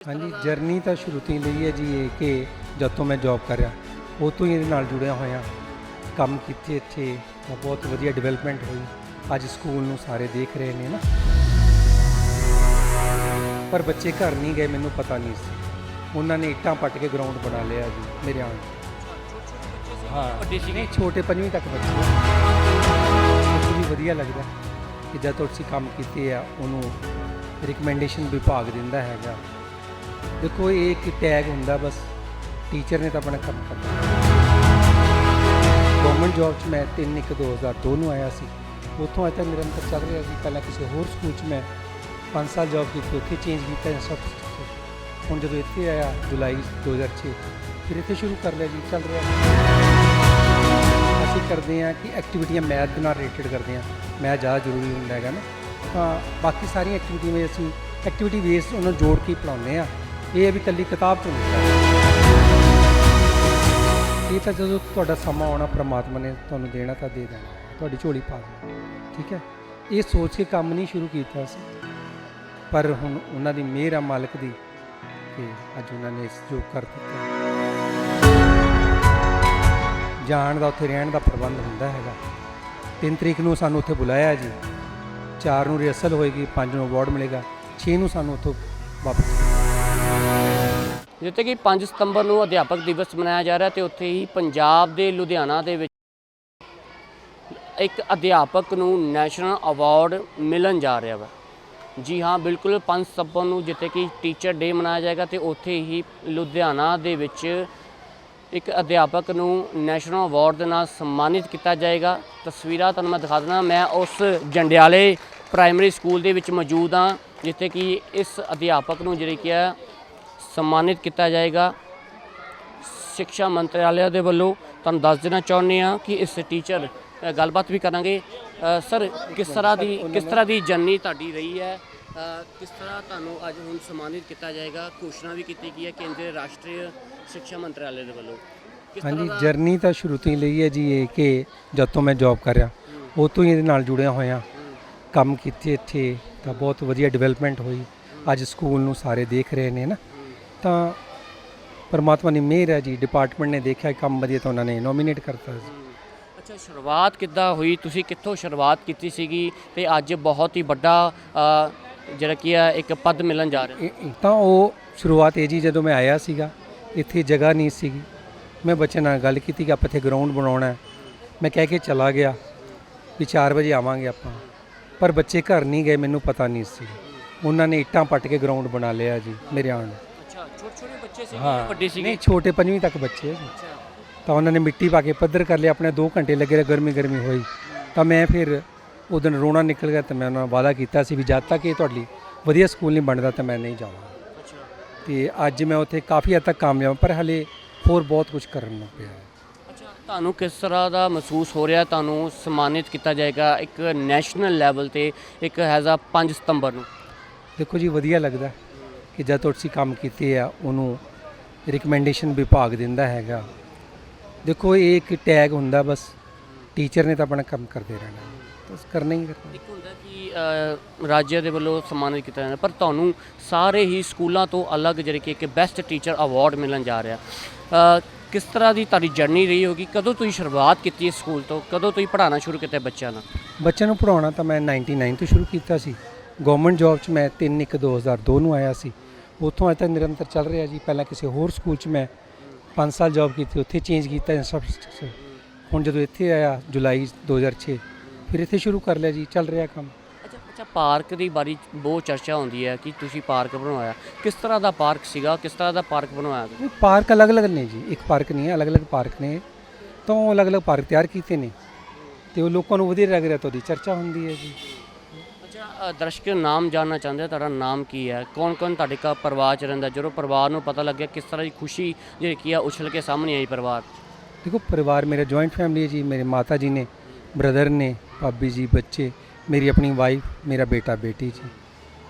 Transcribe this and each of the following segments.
ਹਾਂਜੀ ਜਰਨੀ ਤਾਂ ਸ਼ੁਰੂ ਤੋਂ ਹੀ ਲਈ ਹੈ ਜੀ ਇਹ ਕਿ ਜਦ ਤੋਂ ਮੈਂ ਜੌਬ ਕਰ ਰਿਹਾ ਉਹ ਤੋਂ ਹੀ ਇਹਦੇ ਨਾਲ ਜੁੜਿਆ ਹੋਇਆ। ਕੰਮ ਕੀਤੇ ਇੱਥੇ ਤਾਂ ਬਹੁਤ ਵਧੀਆ ਡਿਵੈਲਪਮੈਂਟ ਹੋਈ। ਅੱਜ ਸਕੂਲ ਨੂੰ ਸਾਰੇ ਦੇਖ ਰਹੇ ਨੇ ਨਾ। ਪਰ ਬੱਚੇ ਘਰ ਨਹੀਂ ਗਏ ਮੈਨੂੰ ਪਤਾ ਨਹੀਂ ਸੀ। ਉਹਨਾਂ ਨੇ ਇੱਟਾਂ ਪੱਟ ਕੇ ਗਰਾਊਂਡ ਬਣਾ ਲਿਆ ਜੀ ਮੇਰੇ ਆਉਣ ਹਾਂ ਨਹੀਂ ਛੋਟੇ ਪੰਜਵੀਂ ਤੱਕ ਬੱਚੇ। ਬੱਚੇ ਵੀ ਵਧੀਆ ਲੱਗਦਾ ਕਿ ਜਦ ਤੋਂ ਅਸੀਂ ਕੰਮ ਕੀਤੇ ਆ ਉਹਨੂੰ ਰਿਕਮੈਂਡੇਸ਼ਨ ਵਿਭਾਗ ਦਿੰਦਾ ਹੈਗਾ। ਦੇਖੋ, ਇਹ ਇੱਕ ਟੈਗ ਹੁੰਦਾ ਬਸ। ਟੀਚਰ ਨੇ ਤਾਂ ਆਪਣਾ ਕੰਮ ਕਰਨਾ। ਗਵਰਨਮੈਂਟ ਜੌਬ 'ਚ ਮੈਂ 3 1 2002 ਨੂੰ ਆਇਆ ਸੀ। ਉੱਥੋਂ ਅਜੇ ਤੱਕ ਨਿਰੰਤਰ ਚੱਲ ਰਿਹਾ ਸੀ। ਪਹਿਲਾਂ ਕਿਸੇ ਹੋਰ ਸਕੂਲ 'ਚ ਮੈਂ 5 ਸਾਲ ਜੌਬ ਕੀਤੀ, ਉੱਥੇ ਚੇਂਜ ਕੀਤਾ ਇੰਸਟ੍ਰਕਟਰ ਹੁਣ ਜਦੋਂ ਇੱਥੇ ਆਇਆ, ਜੁਲਾਈ 2006 ਫਿਰ ਇੱਥੇ ਸ਼ੁਰੂ ਕਰ ਲਿਆ ਜੀ, ਚੱਲ ਰਿਹਾ। ਅਸੀਂ ਕਰਦੇ ਹਾਂ ਕਿ ਐਕਟੀਵਿਟੀਆਂ ਮੈਥ ਦੇ ਨਾਲ ਰਿਲੇਟਡ ਕਰਦੇ ਹਾਂ। ਮੈਥ ਜ਼ਿਆਦਾ ਜ਼ਰੂਰੀ ਹੁੰਦਾ ਹੈਗਾ ਨਾ। ਤਾਂ ਬਾਕੀ ਸਾਰੀਆਂ ਐਕਟੀਵਿਟੀ ਵਿੱਚ ਅਸੀਂ ਐਕਟੀਵਿਟੀ ਬੇਸਡ ਉਹਨਾਂ ਨੂੰ ਜੋੜ ਕੇ ਪੜਾਉਂਦੇ ਆ ਇਹ ਵੀ ਇਕੱਲੀ ਕਿਤਾਬ ਤੋਂ ਨਹੀਂ ਇਹ ਤਾਂ ਜਦੋਂ ਤੁਹਾਡਾ ਸਮਾਂ ਆਉਣਾ, ਪ੍ਰਮਾਤਮਾ ਨੇ ਤੁਹਾਨੂੰ ਦੇਣਾ ਤਾਂ ਦੇ ਦੇਣਾ। ਤੁਹਾਡੀ ਝੋਲੀ ਪਾ ਦੇਣਾ, ਠੀਕ ਹੈ? ਇਹ ਸੋਚ ਕੇ ਕੰਮ ਨਹੀਂ ਸ਼ੁਰੂ ਕੀਤਾ ਸੀ। ਪਰ ਹੁਣ ਉਹਨਾਂ ਦੀ ਮਿਹਰ ਆ ਮਾਲਕ ਦੀ ਕਿ ਅੱਜ ਉਹਨਾਂ ਨੇ ਇਸ ਜੋ ਕਰ ਦਿੱਤਾ। ਜਾਣ ਦਾ ਉੱਥੇ ਰਹਿਣ ਦਾ ਪ੍ਰਬੰਧ ਹੁੰਦਾ ਹੈਗਾ। 3 ਤਰੀਕ ਨੂੰ ਸਾਨੂੰ ਉੱਥੇ ਬੁਲਾਇਆ ਜੀ। 4 ਨੂੰ ਰਿਹਰਸਲ ਹੋਏਗੀ 5 ਨੂੰ ਅਵਾਰਡ ਮਿਲੇਗਾ 6 ਨੂੰ ਸਾਨੂੰ ਉੱਥੋਂ ਵਾਪਸ ਜਿੱਥੇ ਕਿ 5 ਸਤੰਬਰ ਨੂੰ ਅਧਿਆਪਕ ਦਿਵਸ ਮਨਾਇਆ ਜਾ ਰਿਹਾ ਤੇ ਉੱਥੇ ਹੀ ਪੰਜਾਬ ਦੇ ਲੁਧਿਆਣਾ ਦੇ ਵਿੱਚ ਇੱਕ ਅਧਿਆਪਕ ਨੂੰ ਨੈਸ਼ਨਲ ਅਵਾਰਡ ਮਿਲਣ ਜਾ ਰਿਹਾ ਵਾ। ਜੀ ਹਾਂ, ਬਿਲਕੁਲ 5 ਸਤੰਬਰ ਨੂੰ ਜਿੱਥੇ ਕਿ ਟੀਚਰ ਡੇ ਮਨਾਇਆ ਜਾਏਗਾ ਤੇ ਉੱਥੇ ਹੀ ਲੁਧਿਆਣਾ ਦੇ ਵਿੱਚ ਇੱਕ ਅਧਿਆਪਕ ਨੂੰ ਨੈਸ਼ਨਲ ਅਵਾਰਡ ਦੇ ਨਾਲ ਸਨਮਾਨਿਤ ਕੀਤਾ ਜਾਏਗਾ। ਤਸਵੀਰਾਂ ਤੁਹਾਨੂੰ ਮੈਂ ਦਿਖਾ ਦਿੰਦਾ, ਮੈਂ ਉਸ ਜੰਡਿਆਲੇ ਪ੍ਰਾਇਮਰੀ ਸਕੂਲ ਦੇ ਵਿੱਚ ਮੌਜੂਦ ਹਾਂ, ਜਿੱਥੇ ਕਿ ਇਸ ਅਧਿਆਪਕ ਨੂੰ ਜਿਹੜੀ ਕਿ ਹੈ ਸਨਮਾਨਿਤ ਕੀਤਾ ਜਾਏਗਾ। ਸਿੱਖਿਆ ਮੰਤਰਾਲਿਆ ਦੇ ਵੱਲੋਂ ਤੁਹਾਨੂੰ ਦੱਸ ਦੇਣਾ ਚਾਹੁੰਦੇ ਹਾਂ ਕਿ ਇਸ ਟੀਚਰ ਗੱਲਬਾਤ ਵੀ ਕਰਾਂਗੇ। ਸਰ ਕਿਸ ਤਰ੍ਹਾਂ ਦੀ ਕਿਸ ਤਰ੍ਹਾਂ ਦੀ ਜਰਨੀ ਤੁਹਾਡੀ ਰਹੀ ਹੈ? ਕਿਸ ਤਰ੍ਹਾਂ ਤੁਹਾਨੂੰ ਅੱਜ ਹੁਣ ਸਨਮਾਨਿਤ ਕੀਤਾ ਜਾਏਗਾ? ਘੋਸ਼ਣਾ ਵੀ ਕੀਤੀ ਗਈ ਹੈ ਕੇਂਦਰੀ ਰਾਸ਼ਟਰੀ ਸਿੱਖਿਆ ਮੰਤਰਾਲੇ ਦੇ ਵੱਲੋਂ। ਹਾਂਜੀ ਜਰਨੀ ਤਾਂ ਸ਼ੁਰੂ ਤੋਂ ਹੀ ਲਈ ਹੈ ਜੀ ਇਹ ਕਿ ਜਦ ਤੋਂ ਮੈਂ ਜੌਬ ਕਰ ਰਿਹਾ ਉਹ ਤੋਂ ਹੀ ਇਹਦੇ ਨਾਲ ਜੁੜਿਆ ਹੋਇਆ। ਕੰਮ ਕੀਤੇ ਇੱਥੇ ਤਾਂ ਬਹੁਤ ਵਧੀਆ ਡਿਵੈਲਪਮੈਂਟ ਹੋਈ। ਅੱਜ ਸਕੂਲ ਨੂੰ ਸਾਰੇ ਦੇਖ ਰਹੇ ਨੇ ਨਾ। ਤਾਂ ਪਰਮਾਤਮਾ ਦੀ ਮਿਹਰ ਹੈ ਜੀ। ਡਿਪਾਰਟਮੈਂਟ ਨੇ ਦੇਖਿਆ ਕੰਮ ਵਧੀਆ ਤਾਂ ਉਹਨਾਂ ਨੇ ਨੋਮੀਨੇਟ ਕਰਤਾ ਸੀ ਅੱਛਾ ਸ਼ੁਰੂਆਤ ਕਿੱਦਾਂ ਹੋਈ? ਤੁਸੀਂ ਕਿੱਥੋਂ ਸ਼ੁਰੂਆਤ ਕੀਤੀ ਸੀਗੀ? ਤੇ ਅੱਜ ਬਹੁਤ ਹੀ ਵੱਡਾ ਜਿਹੜਾ ਕੀ ਹੈ ਇੱਕ ਪਦ ਮਿਲਣ ਜਾ ਰਿਹਾ। ਤਾਂ ਉਹ ਸ਼ੁਰੂਆਤ ਇਹ ਜੀ ਜਦੋਂ ਮੈਂ ਆਇਆ ਸੀਗਾ ਇੱਥੇ ਜਗ੍ਹਾ ਨਹੀਂ ਸੀਗੀ। ਮੈਂ ਬੱਚੇ ਨਾਲ ਗੱਲ ਕੀਤੀ ਕਿ ਆਪਾਂ ਇੱਥੇ ਗਰਾਊਂਡ ਬਣਾਉਣਾ ਮੈਂ ਕਹਿ ਕੇ ਚਲਾ ਗਿਆ ਵੀ 4 ਵਜੇ ਆਵਾਂਗੇ ਆਪਾਂ। ਪਰ ਬੱਚੇ ਘਰ ਨਹੀਂ ਗਏ ਮੈਨੂੰ ਪਤਾ ਨਹੀਂ ਸੀ। ਉਹਨਾਂ ਨੇ ਇੱਟਾਂ ਪੱਟ ਕੇ ਗਰਾਊਂਡ ਬਣਾ ਲਿਆ ਜੀ ਮੇਰੇ ਅੱਛਾ ਛੋਟੇ ਛੋਟੇ ਬੱਚੇ ਸੀਗੇ ਜਾਂ ਵੱਡੇ ਸੀਗੇ। ਨਹੀਂ ਛੋਟੇ ਪੰਜਵੀਂ ਤੱਕ ਬੱਚੇ ਆ ਜੀ। ਅੱਛਾ। ਤਾਂ ਉਹਨਾਂ ਨੇ ਮਿੱਟੀ ਪਾ ਕੇ ਪੱਧਰ ਕਰ ਲਿਆ ਆਪਣੇ 2 ਘੰਟੇ ਲੱਗੇ ਰਹੇ ਗਰਮੀ ਗਰਮੀ ਹੋਈ। ਤਾਂ ਮੈਂ ਫਿਰ ਉਹ ਦਿਨ ਰੋਣਾ ਨਿਕਲ ਗਿਆ ਤੇ ਮੈਂ ਉਹਨਾਂ ਨਾਲ ਵਾਅਦਾ ਕੀਤਾ ਸੀ ਵੀ ਜਦ ਤੱਕ ਇਹ ਤੁਹਾਡੀ ਵਧੀਆ ਸਕੂਲ ਨਹੀਂ ਬਣਦਾ ਤਾਂ ਮੈਂ ਨਹੀਂ ਜਾਵਾਂਗਾ। ਅੱਛਾ। ਤੇ ਅੱਜ ਮੈਂ ਉੱਥੇ ਕਾਫੀ ਹੱਦ ਤੱਕ ਕਾਮਯਾਬ ਪਰ ਹਲੇ ਹੋਰ ਬਹੁਤ ਕੁਝ ਕਰਨ ਨੂੰ ਪਿਆ ਹੈ। ਅੱਛਾ ਤੁਹਾਨੂੰ ਕਿਸ ਤਰ੍ਹਾਂ ਦਾ ਮਹਿਸੂਸ ਹੋ ਰਿਹਾ? ਤੁਹਾਨੂੰ ਸਨਮਾਨਿਤ ਕੀਤਾ ਜਾਏਗਾ ਇੱਕ ਨੈਸ਼ਨਲ ਲੈਵਲ ਤੇ ਇੱਕ ਹੈਜ਼ਾ 5 ਸਤੰਬਰ ਨੂੰ। ਦੇਖੋ ਜੀ ਵਧੀਆ ਲੱਗਦਾ। ਕਿ ਜਦ ਤੋਂ ਅਸੀਂ ਕੰਮ ਕੀਤੇ ਆ ਉਹਨੂੰ ਰਿਕਮੈਂਡੇਸ਼ਨ ਵਿਭਾਗ ਦਿੰਦਾ ਹੈਗਾ। ਦੇਖੋ ਇਹ ਇੱਕ ਟੈਗ ਹੁੰਦਾ ਬਸ। ਟੀਚਰ ਨੇ ਤਾਂ ਆਪਣਾ ਕੰਮ ਕਰਦੇ ਰਹਿਣਾ। ਬਸ ਕਰਨਾ ਹੀ ਕਰਨਾ। ਇੱਕ ਹੁੰਦਾ ਕਿ ਅ, ਰਾਜ ਦੇ ਵੱਲੋਂ ਸਨਮਾਨਿਤ ਕੀਤਾ ਜਾਂਦਾ ਪਰ ਤੁਹਾਨੂੰ ਸਾਰੇ ਹੀ ਸਕੂਲਾਂ ਤੋਂ ਅਲੱਗ ਜਿਹੜੇ ਕਿ ਇੱਕ ਬੈਸਟ ਟੀਚਰ ਅਵਾਰਡ ਮਿਲਣ ਜਾ ਰਿਹਾ। ਕਿਸ ਤਰ੍ਹਾਂ ਦੀ ਤੁਹਾਡੀ ਜਰਨੀ ਰਹੀ ਹੋਗੀ? ਕਦੋਂ ਤੁਸੀਂ ਸ਼ੁਰੂਆਤ ਕੀਤੀ ਇਸ ਸਕੂਲ ਤੋਂ? ਕਦੋਂ ਤੁਸੀਂ ਪੜ੍ਹਾਉਣਾ ਸ਼ੁਰੂ ਕੀਤਾ ਬੱਚਿਆਂ ਨੂੰ ਬੱਚਿਆਂ ਨੂੰ ਪੜਾਉਣਾ ਤਾਂ ਮੈਂ 99 ਤੋਂ ਸ਼ੁਰੂ ਕੀਤਾ ਸੀ। ਗਵਰਨਮੈਂਟ ਜੌਬ 'ਚ ਮੈਂ 3 1 2002 ਨੂੰ ਆਇਆ ਸੀ। ਉੱਥੋਂ ਅਜੇ ਤੱਕ ਨਿਰੰਤਰ ਚੱਲ ਰਿਹਾ ਜੀ। ਪਹਿਲਾਂ ਕਿਸੇ ਹੋਰ ਸਕੂਲ 'ਚ ਮੈਂ 5 ਸਾਲ ਜੌਬ ਕੀਤੀ ਉੱਥੇ ਚੇਂਜ ਕੀਤਾ ਇੰਸਟ੍ਰਕਟਰ ਹੁਣ ਜਦੋਂ ਇੱਥੇ ਆਇਆ ਜੁਲਾਈ 2006 ਫਿਰ ਇੱਥੇ ਸ਼ੁਰੂ ਕਰ ਲਿਆ ਜੀ ਚੱਲ ਰਿਹਾ ਕੰਮ। ਅੱਛਾ ਅੱਛਾ ਪਾਰਕ ਦੀ ਬਾਰੇ ਬਹੁਤ ਚਰਚਾ ਹੁੰਦੀ ਹੈ ਕਿ ਤੁਸੀਂ ਪਾਰਕ ਬਣਵਾਇਆ। ਕਿਸ ਤਰ੍ਹਾਂ ਦਾ ਪਾਰਕ ਸੀਗਾ ਕਿਸ ਤਰ੍ਹਾਂ ਦਾ ਪਾਰਕ ਬਣਵਾਇਆ ਤੁਸੀਂ? ਪਾਰਕ ਅਲੱਗ-ਅਲੱਗ ਨੇ ਜੀ ਇੱਕ ਪਾਰਕ ਨਹੀਂ ਹੈ ਅਲੱਗ-ਅਲੱਗ ਪਾਰਕ ਨੇ। ਤਾਂ ਉਹ ਅਲੱਗ-ਅਲੱਗ ਪਾਰਕ ਤਿਆਰ ਕੀਤੇ ਨੇ। ਤੇ ਉਹ ਲੋਕਾਂ ਨੂੰ ਵਧੀਆ ਲੱਗ ਰਿਹਾ ਤਾਂ ਉਹਦੀ ਚਰਚਾ ਹੁੰਦੀ ਹੈ ਜੀ। ਦਰਸ਼ਕ ਨਾਮ ਜਾਨਣਾ ਚਾਹੁੰਦੇ ਆ ਤੁਹਾਡਾ ਨਾਮ ਕੀ ਹੈ? ਕੌਣ ਕੌਣ ਤੁਹਾਡੇ ਘਰ ਪਰਿਵਾਰ ਚ ਰਹਿੰਦਾ? ਜਦੋਂ ਪਰਿਵਾਰ ਨੂੰ ਪਤਾ ਲੱਗਿਆ ਕਿਸ ਤਰ੍ਹਾਂ ਦੀ ਖੁਸ਼ੀ ਜਿਹੜੀ ਕੀ ਆ ਉਛਲ ਕੇ ਸਾਹਮਣੇ ਆਈ ਪਰਿਵਾਰ ਦੇਖੋ ਪਰਿਵਾਰ ਮੇਰਾ ਜੁਆਇੰਟ ਫੈਮਿਲੀ ਹੈ ਜੀ ਮੇਰੇ ਮਾਤਾ ਜੀ ਨੇ ਬ੍ਰਦਰ ਨੇ ਭਾਬੀ ਜੀ ਬੱਚੇ ਮੇਰੀ ਆਪਣੀ ਵਾਈਫ ਮੇਰਾ ਬੇਟਾ ਬੇਟੀ ਜੀ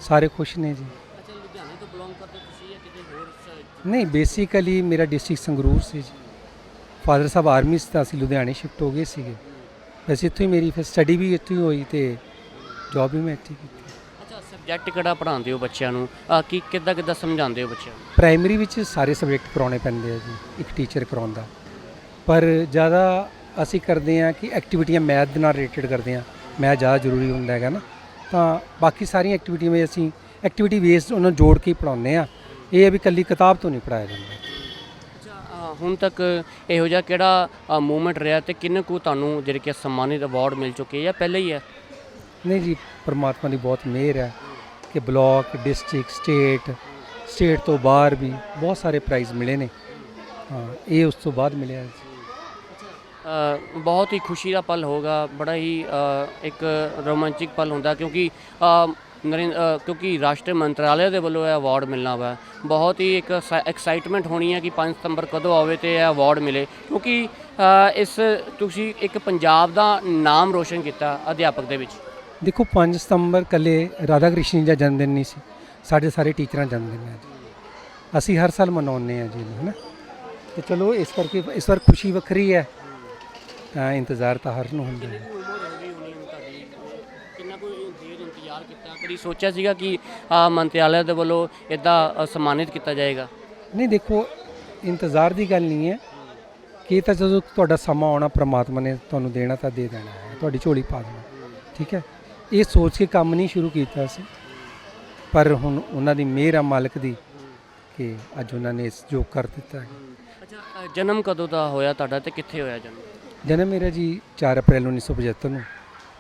ਸਾਰੇ ਖੁਸ਼ ਨੇ ਜੀ। ਅੱਛਾ ਲੁਧਿਆਣੇ ਤੋਂ ਬਿਲੋਂਗ ਕਰਦੇ ਤੁਸੀਂ ਜਾਂ ਕਿਤੇ ਹੋਰ ਨਹੀਂ ਬੇਸਿਕਲੀ ਮੇਰਾ ਡਿਸਟ੍ਰਿਕਟ ਸੰਗਰੂਰ ਸੀ ਜੀ। ਫਾਦਰ ਸਾਹਿਬ ਆਰਮੀ 'ਚ ਤਾਂ ਅਸੀਂ ਲੁਧਿਆਣੇ ਸ਼ਿਫਟ ਹੋ ਗਏ ਸੀਗੇ। ਵੈਸੇ ਇੱਥੋਂ ਹੀ ਮੇਰੀ ਫਿਰ ਸਟੱਡੀ ਵੀ ਇੱਥੇ ਹੀ ਹੋਈ ਤੇ ਜੌਬ ਵੀ ਮੈਂ ਇੱਥੇ ਕੀਤੀ। ਅੱਛਾ ਸਬਜੈਕਟ ਕਿਹੜਾ ਪੜ੍ਹਾਉਂਦੇ ਹੋ ਬੱਚਿਆਂ ਨੂੰ? ਅਹ ਕੀ ਕਿੱਦਾਂ ਕਿੱਦਾਂ ਸਮਝਾਉਂਦੇ ਹੋ ਬੱਚਿਆਂ ਨੂੰ? ਪ੍ਰਾਇਮਰੀ ਵਿੱਚ ਸਾਰੇ ਸਬਜੈਕਟ ਕਰਾਉਣੇ ਪੈਂਦੇ ਆ ਜੀ ਇੱਕ ਟੀਚਰ ਕਰਾਉਂਦਾ ਪਰ ਜ਼ਿਆਦਾ ਅਸੀਂ ਕਰਦੇ ਆ ਕਿ ਐਕਟੀਵਿਟੀਆਂ ਮੈਥ ਦੇ ਨਾਲ ਰਿਲੇਟਡ ਕਰਦੇ ਆ ਮੈਥ ਜ਼ਿਆਦਾ ਜ਼ਰੂਰੀ ਹੁੰਦਾ ਹੈਗਾ ਨਾ। ਤਾਂ ਬਾਕੀ ਸਾਰੀਆਂ ਐਕਟੀਵਿਟੀਆਂ ਵਿੱਚ ਅਸੀਂ ਐਕਟੀਵਿਟੀ ਬੇਸਡ ਉਹਨਾਂ ਨੂੰ ਜੋੜ ਕੇ ਪੜਾਉਂਦੇ ਆ ਇਹ ਹੈ ਵੀ ਕੱਲੀ ਕਿਤਾਬ ਤੋਂ ਨਹੀਂ ਪੜਾਇਆ ਜਾਂਦਾ। ਅੱਛਾ ਹੁਣ ਤੱਕ ਇਹੋ ਜਿਹਾ ਕਿਹੜਾ ਮੂਵਮੈਂਟ ਰਿਹਾ ਤੇ ਕਿੰਨੇ ਕੁ ਤੁਹਾਨੂੰ ਜਿਹੜੇ ਕਿ ਸਨਮਾਨਿਤ ਅਵਾਰਡ ਮਿਲ ਚੁੱਕੇ ਜਾਂ ਪਹਿਲੇ ਹੀ ਹੈ ਨਹੀਂ ਜੀ ਪਰਮਾਤਮਾ ਦੀ ਬਹੁਤ ਮਿਹਰ ਹੈ ਕਿ ਬਲਾਕ ਡਿਸਟ੍ਰਿਕਟ ਸਟੇਟ ਸਟੇਟ ਤੋਂ ਬਾਹਰ ਵੀ ਬਹੁਤ ਸਾਰੇ ਪ੍ਰਾਈਜ਼ ਮਿਲੇ ਨੇ। ਹਾਂ ਇਹ ਉਸ ਤੋਂ ਬਾਅਦ ਮਿਲਿਆ ਜੀ। ਅ, ਬਹੁਤ ਹੀ ਖੁਸ਼ੀ ਦਾ ਪਲ ਹੋਗਾ ਬੜਾ ਹੀ ਅ, ਇੱਕ ਰੋਮਾਂਚਿਕ ਪਲ ਹੁੰਦਾ ਕਿਉਂਕਿ ਅ, ਨਰਿੰ- ਅ, ਕਿਉਂਕਿ ਰਾਸ਼ਟਰੀ ਮੰਤਰਾਲੇ ਦੇ ਵੱਲੋਂ ਇਹ ਅਵਾਰਡ ਮਿਲਣਾ ਵਾ। ਬਹੁਤ ਹੀ ਇੱਕ ਐਕਸਾਈਟਮੈਂਟ ਹੋਣੀ ਹੈ ਕਿ 5 ਸਤੰਬਰ ਕਦੋਂ ਆਵੇ ਤੇ ਇਹ ਅਵਾਰਡ ਮਿਲੇ। ਕਿਉਂਕਿ ਅ, ਇਸ ਤੁਸੀਂ ਇੱਕ ਪੰਜਾਬ ਦਾ ਨਾਮ ਰੋਸ਼ਨ ਕੀਤਾ ਅਧਿਆਪਕ ਦੇ ਵਿੱਚ। ਦੇਖੋ 5 ਸਤੰਬਰ ਕੱਲੇ ਰਾਧਾ ਕ੍ਰਿਸ਼ਨ ਜੀ ਦਾ ਜਨਮ ਦਿਨ ਨਹੀਂ ਸੀ। ਸਾਡੇ ਸਾਰੇ ਟੀਚਰਾਂ ਦਾ ਜਨਮ ਦਿਨ ਹੈ ਜੀ। ਅਸੀਂ ਹਰ ਸਾਲ ਮਨਾਉਂਦੇ ਆ ਜੀ ਹੈ ਨਾ ਤੇ ਚਲੋ ਇਸ ਕਰਕੇ ਇਸ ਵਾਰ ਖੁਸ਼ੀ ਵੱਖਰੀ ਹੈ। ਤਾਂ ਇੰਤਜ਼ਾਰ ਤਾਂ ਹਰ ਨੂੰ ਹੁੰਦਾ ਹੈ। ਹੋ ਇੰਤਜ਼ਾਰ ਕੀਤਾ? ਕਦੀ ਸੋਚਿਆ ਸੀਗਾ ਕਿ ਅ, ਮੰਤਰਾਲੇ ਦੇ ਵੱਲੋਂ ਇਦਾਂ ਸਨਮਾਨਿਤ ਕੀਤਾ ਜਾਏਗਾ? ਨਹੀਂ ਦੇਖੋ ਇੰਤਜ਼ਾਰ ਦੀ ਗੱਲ ਨਹੀਂ ਹੈ। ਕਿ ਤਾਂ ਜਦੋਂ ਤੁਹਾਡਾ ਸਮਾਂ ਆਉਣਾ ਪ੍ਰਮਾਤਮਾ ਨੇ ਤੁਹਾਨੂੰ ਦੇਣਾ ਤਾਂ ਦੇ ਦੇਣਾ ਹੈ। ਤੁਹਾਡੀ ਝੋਲੀ ਪਾ ਦੇਣਾ। ਠੀਕ ਹੈ? ਇਹ ਸੋਚ ਕੇ ਕੰਮ ਨਹੀਂ ਸ਼ੁਰੂ ਕੀਤਾ ਸੀ। ਪਰ ਹੁਣ ਉਹਨਾਂ ਦੀ ਮਿਹਰ ਆ ਮਾਲਕ ਦੀ ਕਿ ਅੱਜ ਉਹਨਾਂ ਨੇ ਇਸ ਜੋ ਕਰ ਦਿੱਤਾ ਹੈ। ਅੱਛਾ ਅ, ਜਨਮ ਕਦੋਂ ਦਾ ਹੋਇਆ ਤੁਹਾਡਾ ਤੇ ਕਿੱਥੇ ਹੋਇਆ ਜਨਮ? ਜਨਮ ਮੇਰਾ ਜੀ 4 ਅਪ੍ਰੈਲ 1975 ਨੂੰ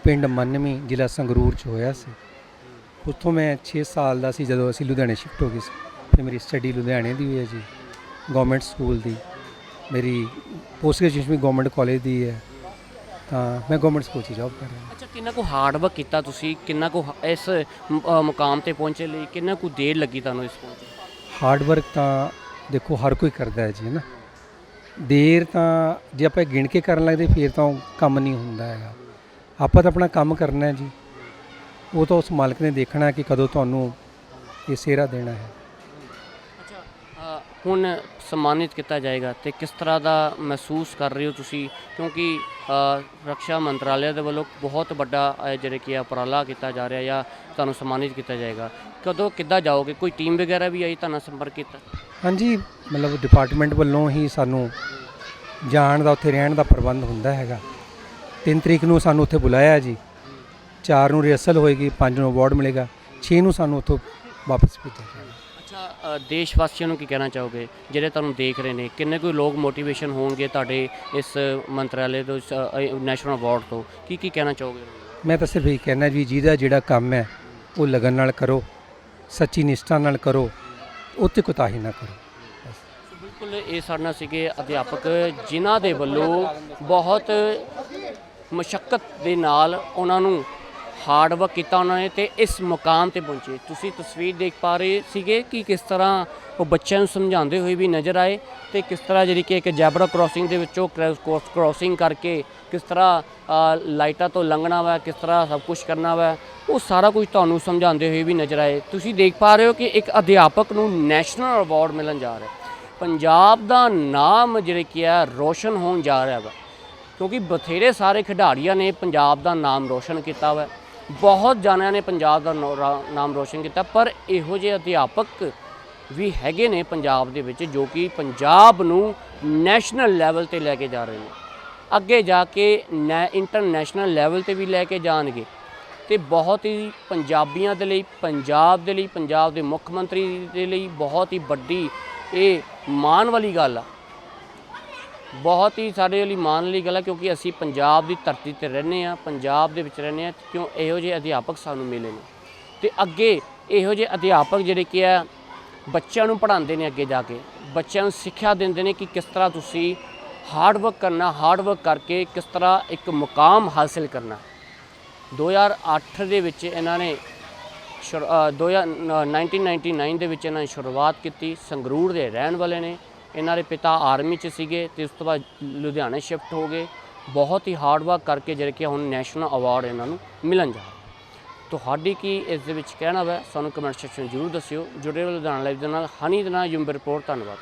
ਪਿੰਡ ਮੰਨਵੀ ਜ਼ਿਲ੍ਹਾ ਸੰਗਰੂਰ ਚ ਹੋਇਆ ਸੀ। ਉੱਥੋਂ ਮੈਂ 6 ਸਾਲ ਦਾ ਸੀ ਜਦੋਂ ਅਸੀਂ ਲੁਧਿਆਣੇ ਸ਼ਿਫਟ ਹੋ ਗਏ ਸੀ। ਫਿਰ ਮੇਰੀ ਸਟੱਡੀ ਲੁਧਿਆਣੇ ਦੀ ਹੋਈ ਹੈ ਜੀ ਗਵਰਨਮੈਂਟ ਸਕੂਲ ਦੀ। ਮੇਰੀ ਪੋਸਟ ਗ੍ਰੈਜੂਏਸ਼ਨ ਵੀ ਗਵਰਨਮੈਂਟ ਕਾਲਜ ਦੀ ਹੈ। ਤਾਂ ਮੈਂ ਗਵਰਨਮੈਂਟ ਸਕੂਲ 'ਚ ਜੌਬ ਕਰ ਰਿਹਾ। ਅੱਛਾ ਕਿੰਨਾ ਕੁ ਹਾਰਡ ਵਰਕ ਕੀਤਾ ਤੁਸੀਂ? ਕਿੰਨਾ ਕੁ ਹ- ਇਸ ਮ- ਅ, ਮੁਕਾਮ ਤੇ ਪਹੁੰਚੇ ਲਈ ਕਿੰਨਾ ਕੁ ਦੇਰ ਲੱਗੀ ਤੁਹਾਨੂੰ ਇਸ ਪਹੁੰਚੇ ਹਾਰਡ ਵਰਕ ਤਾਂ ਦੇਖੋ ਹਰ ਕੋਈ ਕਰਦਾ ਹੈ ਜੀ ਹੈ ਨਾ? ਦੇਰ ਤਾਂ ਜੇ ਆਪਾਂ ਗਿਣ ਕੇ ਕਰਨ ਲੱਗਦੇ ਫਿਰ ਤਾਂ ਉਹ ਕੰਮ ਨਹੀਂ ਹੁੰਦਾ ਹੈਗਾ। ਆਪਾਂ ਤਾਂ ਆਪਣਾ ਕੰਮ ਕਰਨਾ ਹੈ ਜੀ। ਉਹ ਤਾਂ ਉਸ ਮਾਲਕ ਨੇ ਦੇਖਣਾ ਕਿ ਕਦੋਂ ਤੁਹਾਨੂੰ ਇਹ ਸਿਹਰਾ ਦੇਣਾ ਹੈ। ਹੁਣ ਸਨਮਾਨਿਤ ਕੀਤਾ ਜਾਏਗਾ ਤੇ ਕਿਸ ਤਰ੍ਹਾਂ ਦਾ ਮਹਿਸੂਸ ਕਰ ਰਹੇ ਹੋ ਤੁਸੀਂ? ਕਿਉਂਕਿ ਅ, ਰੱਖਿਆ ਮੰਤਰਾਲੇ ਦੇ ਵੱਲੋਂ ਬਹੁਤ ਵੱਡਾ ਅ, ਜਿਹੜੇ ਕਿ ਆ ਉਪਰਾਲਾ ਕੀਤਾ ਜਾ ਰਿਹਾ ਜਾਂ ਤੁਹਾਨੂੰ ਸਨਮਾਨਿਤ ਕੀਤਾ ਜਾਏਗਾ। ਕਦੋਂ ਕਿੱਦਾਂ ਜਾਓਗੇ? ਕੋਈ ਟੀਮ ਵਗੈਰਾ ਵੀ ਆਈ ਤੁਹਾਨੂੰ ਸੰਪਰਕ ਕੀਤਾ? ਹਾਂਜੀ ਮਤਲਬ ਡਿਪਾਰਟਮੈਂਟ ਵੱਲੋਂ ਹੀ ਸਾਨੂੰ ਜਾਣ ਦਾ ਉੱਥੇ ਰਹਿਣ ਦਾ ਪ੍ਰਬੰਧ ਹੁੰਦਾ ਹੈਗਾ। 3 ਤਰੀਕ ਨੂੰ ਸਾਨੂੰ ਉੱਥੇ ਬੁਲਾਇਆ ਜੀ। 4 ਨੂੰ ਰਿਹਰਸਲ ਹੋਏਗੀ 5 ਨੂੰ ਅਵਾਰਡ ਮਿਲੇਗਾ। 6 ਨੂੰ ਸਾਨੂੰ ਉੱਥੋਂ ਵਾਪਸ ਭੇਜਿਆ ਜਾਏਗਾ। ਅੱਛਾ ਦੇਸ਼ ਵਾਸੀਆਂ ਨੂੰ ਕੀ ਕਹਿਣਾ ਚਾਹੋਗੇ? ਜਿਹੜੇ ਤੁਹਾਨੂੰ ਦੇਖ ਰਹੇ ਨੇ ਕਿੰਨੇ ਕੋਈ ਲੋਕ ਮੋਟੀਵੇਸ਼ਨ ਹੋਣਗੇ ਤੁਹਾਡੇ ਇਸ ਮੰਤਰਾਲੇ ਤੋਂ ਨੈਸ਼ਨਲ ਅਵਾਰਡ ਤੋਂ? ਕੀ ਕੀ ਕਹਿਣਾ ਚਾਹੋਗੇ? ਮੈਂ ਤਾਂ ਸਿਰਫ ਇਹ ਕਹਿਣਾ ਵੀ ਜਿਹਦਾ ਜਿਹੜਾ ਕੰਮ ਹੈ ਉਹ ਲਗਨ ਨਾਲ ਕਰੋ ਸੱਚੀ ਨਿਸ਼ਠਾ ਨਾਲ ਕਰੋ ਉੱਤੇ ਕੁਤਾਹੀ ਨਾ ਕਰੋ ਬਿਲਕੁਲ ਇਹ ਸਾਡੇ ਨਾਲ ਸੀਗੇ ਅਧਿਆਪਕ ਜਿਨ੍ਹਾਂ ਦੇ ਵੱਲੋਂ ਬਹੁਤ ਮੁਸ਼ਕਲ ਦੇ ਨਾਲ ਉਹਨਾਂ ਨੂੰ ਹਾਰਡ ਵਰਕ ਕੀਤਾ ਉਹਨਾਂ ਨੇ ਤੇ ਇਸ ਮੁਕਾਮ ਤੇ ਪਹੁੰਚੇ। ਤੁਸੀਂ ਤਸਵੀਰ ਦੇਖ ਪਾ ਰਹੇ ਸੀਗੇ ਕਿ ਕਿਸ ਤਰ੍ਹਾਂ ਉਹ ਬੱਚਿਆਂ ਨੂੰ ਸਮਝਾਉਂਦੇ ਹੋਏ ਵੀ ਨਜ਼ਰ ਆਏ ਤੇ ਕਿਸ ਤਰ੍ਹਾਂ ਜਿਹੜੀ ਕਿ ਇੱਕ ਜੈਬਰਾ ਕ੍ਰਾਸਿੰਗ ਦੇ ਵਿੱਚੋਂ ਕ੍ਰਾਸਿੰਗ ਕਰਕੇ ਕਿਸ ਤਰ੍ਹਾਂ ਲਾਈਟਾਂ ਤੋਂ ਲੰਘਣਾ ਵਾ, ਕਿਸ ਤਰ੍ਹਾਂ ਸਭ ਕੁਝ ਕਰਨਾ ਵਾ, ਉਹ ਸਾਰਾ ਕੁਝ ਤੁਹਾਨੂੰ ਸਮਝਾਉਂਦੇ ਹੋਏ ਵੀ ਨਜ਼ਰ ਆਏ। ਤੁਸੀਂ ਦੇਖ ਪਾ ਰਹੇ ਹੋ ਕਿ ਇੱਕ ਅਧਿਆਪਕ ਨੂੰ ਨੈਸ਼ਨਲ ਅਵਾਰਡ ਮਿਲਣ ਜਾ ਰਿਹਾ। ਪੰਜਾਬ ਦਾ ਨਾਮ ਜਿਹੜੇ ਕਿ ਹੈ ਰੋਸ਼ਨ ਹੋਣ ਜਾ ਰਿਹਾ ਵਾ। ਕਿਉਂਕਿ ਬਥੇਰੇ ਸਾਰੇ ਖਿਡਾਰੀਆਂ ਨੇ ਪੰਜਾਬ ਦਾ ਨਾਮ ਰੋਸ਼ਨ ਕੀਤਾ ਵਾ। ਬਹੁਤ ਜਾਣਿਆਂ ਨੇ ਪੰਜਾਬ ਦਾ ਨੋ- ਰਾ- ਨਾਮ ਰੋਸ਼ਨ ਕੀਤਾ, ਪਰ ਇਹੋ ਜਿਹੇ ਅਧਿਆਪਕ ਵੀ ਹੈਗੇ ਨੇ ਪੰਜਾਬ ਦੇ ਵਿੱਚ ਜੋ ਕਿ ਪੰਜਾਬ ਨੂੰ ਨੈਸ਼ਨਲ ਲੈਵਲ ਤੇ ਲੈ ਕੇ ਜਾ ਰਹੇ ਨੇ। ਅੱਗੇ ਜਾ ਕੇ ਨੈ, ਇੰਟਰਨੈਸ਼ਨਲ ਲੈਵਲ ਤੇ ਵੀ ਲੈ ਕੇ ਜਾਣਗੇ ਤੇ ਬਹੁਤ ਹੀ ਪੰਜਾਬੀਆਂ ਦੇ ਲਈ, ਪੰਜਾਬ ਦੇ ਲਈ, ਪੰਜਾਬ ਦੇ ਮੁੱਖ ਮੰਤਰੀ ਦੇ ਲਈ ਬਹੁਤ ਹੀ ਵੱਡੀ ਇਹ ਮਾਣ ਵਾਲੀ ਗੱਲ ਆ। ਬਹੁਤ ਹੀ ਸਾਡੇ ਲਈ ਮਾਣ ਵਾਲੀ ਗੱਲ ਹੈ ਕਿਉਂਕਿ ਅਸੀਂ ਪੰਜਾਬ ਦੀ ਧਰਤੀ ਤੇ ਰਹਿੰਦੇ ਆ ਪੰਜਾਬ ਦੇ ਵਿੱਚ ਰਹਿੰਦੇ ਆ ਕਿਉਂ ਇਹੋ ਜਿਹੇ ਅਧਿਆਪਕ ਸਾਨੂੰ ਮਿਲੇ ਨੇ। ਤੇ ਅੱਗੇ ਇਹੋ ਜਿਹੇ ਅਧਿਆਪਕ ਜਿਹੜੇ ਕਿ ਆ ਬੱਚਿਆਂ ਨੂੰ ਪੜ੍ਹਾਉਂਦੇ ਨੇ ਅੱਗੇ ਜਾ ਕੇ ਬੱਚਿਆਂ ਨੂੰ ਸਿੱਖਿਆ ਦਿੰਦੇ ਨੇ ਕਿ ਕਿਸ ਤਰ੍ਹਾਂ ਤੁਸੀਂ ਹਾਰਡ ਵਰਕ ਕਰਨਾ ਹਾਰਡ ਵਰਕ ਕਰਕੇ ਕਿਸ ਤਰ੍ਹਾਂ ਇੱਕ ਮੁਕਾਮ ਹਾਸਲ ਕਰਨਾ। 2008 ਦੇ ਵਿੱਚ ਇਹਨਾਂ ਨੇ ਸ਼ੁਰ- ਅ, 2000 1999 ਦੇ ਵਿੱਚ ਇਹਨਾਂ ਨੇ ਸ਼ੁਰੂਆਤ ਕੀਤੀ ਸੰਗਰੂਰ ਦੇ ਰਹਿਣ ਵਾਲੇ ਨੇ। ਇਹਨਾਂ ਦੇ ਪਿਤਾ ਆਰਮੀ 'ਚ ਸੀਗੇ ਤੇ ਉਸ ਤੋਂ ਬਾਅਦ ਲੁਧਿਆਣੇ ਸ਼ਿਫਟ ਹੋ ਗਏ। ਬਹੁਤ ਹੀ ਹਾਰਡ ਵਰਕ ਕਰਕੇ ਜਿਹੜੇ ਕਿ ਹੁਣ ਨੈਸ਼ਨਲ ਅਵਾਰਡ ਇਹਨਾਂ ਨੂੰ ਮਿਲਣ ਜਾ ਤੁਹਾਡੀ ਕੀ ਇਸ ਦੇ ਵਿੱਚ ਕਹਿਣਾ ਵਾ? ਸਾਨੂੰ ਕਮੈਂਟ ਸੈਕਸ਼ਨ ਜ਼ਰੂਰ ਦੱਸਿਓ। ਜੁੜੇ ਰਹੋ ਲੁਧਿਆਣਾ ਲਾਈਵ ਦੇ ਨਾਲ। ਹਨੀ ਦੇ ਨਾਲ ਯੂਮ ਰਿਪੋਰਟ ਧੰਨਵਾਦ।